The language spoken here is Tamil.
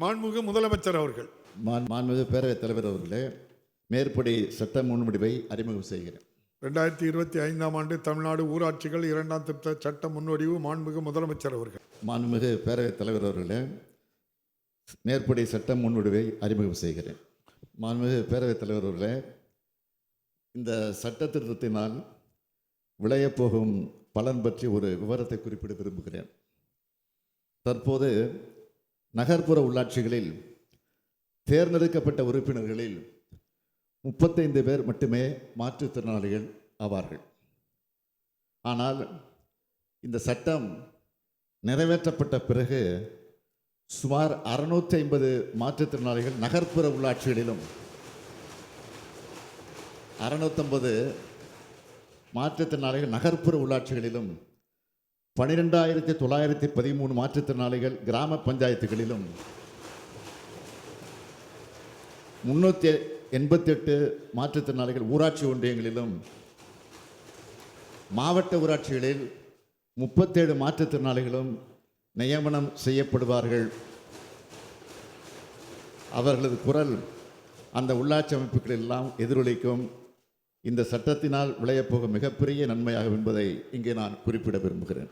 மாண்புமிகு முதலமைச்சர் அவர்கள். மான் மாண்புமிகு பேரவைத் தலைவர் அவர்களே மேற்படி சட்ட முன்வடிவை அறிமுகம் செய்கிறேன். ரெண்டாயிரத்தி இருபத்தி ஐந்தாம் ஆண்டு தமிழ்நாடு ஊராட்சிகள் இரண்டாம் திருத்த சட்ட முன்வடிவு மாண்புமிகு முதலமைச்சர் அவர்கள். மாண்புமிகு பேரவைத் தலைவர் அவர்களே மேற்படி சட்ட முன்வடிவை அறிமுகம் செய்கிறேன். மாண்புமிகு பேரவைத் தலைவர் அவர்களே இந்த சட்ட திருத்தத்தினால் விளையப் போகும் பலன் பற்றி ஒரு விவரத்தை குறிப்பிட விரும்புகிறேன். தற்போது நகர்ப்புற உள்ளாட்சிகளில் தேர்ந்தெடுக்கப்பட்ட உறுப்பினர்களில் முப்பத்தைந்து பேர் மட்டுமே மாற்றுத்திறனாளிகள் ஆவார்கள். ஆனால் இந்த சட்டம் நிறைவேற்றப்பட்ட பிறகு சுமார் அறுநூற்றி ஐம்பது மாற்றுத்திறனாளிகள் நகர்ப்புற உள்ளாட்சிகளிலும் அறுநூத்தம்பது மாற்றுத்திறனாளிகள் நகர்ப்புற உள்ளாட்சிகளிலும் பனிரெண்டாயிரத்தி தொள்ளாயிரத்தி பதிமூணு மாற்றுத்திறனாளிகள் கிராம பஞ்சாயத்துகளிலும் முன்னூற்றி எண்பத்தெட்டு மாற்றுத்திறனாளிகள் ஊராட்சி ஒன்றியங்களிலும் மாவட்ட ஊராட்சிகளில் முப்பத்தேழு மாற்றுத்திறனாளிகளும் நியமனம் செய்யப்படுவார்கள். அவர்களது குரல் அந்த உள்ளாட்சி அமைப்புகளெல்லாம் எதிரொலிக்கும். இந்த சட்டத்தினால் விளையப்போகும் மிகப்பெரிய நன்மையாகும் என்பதை இங்கே நான் குறிப்பிட விரும்புகிறேன்.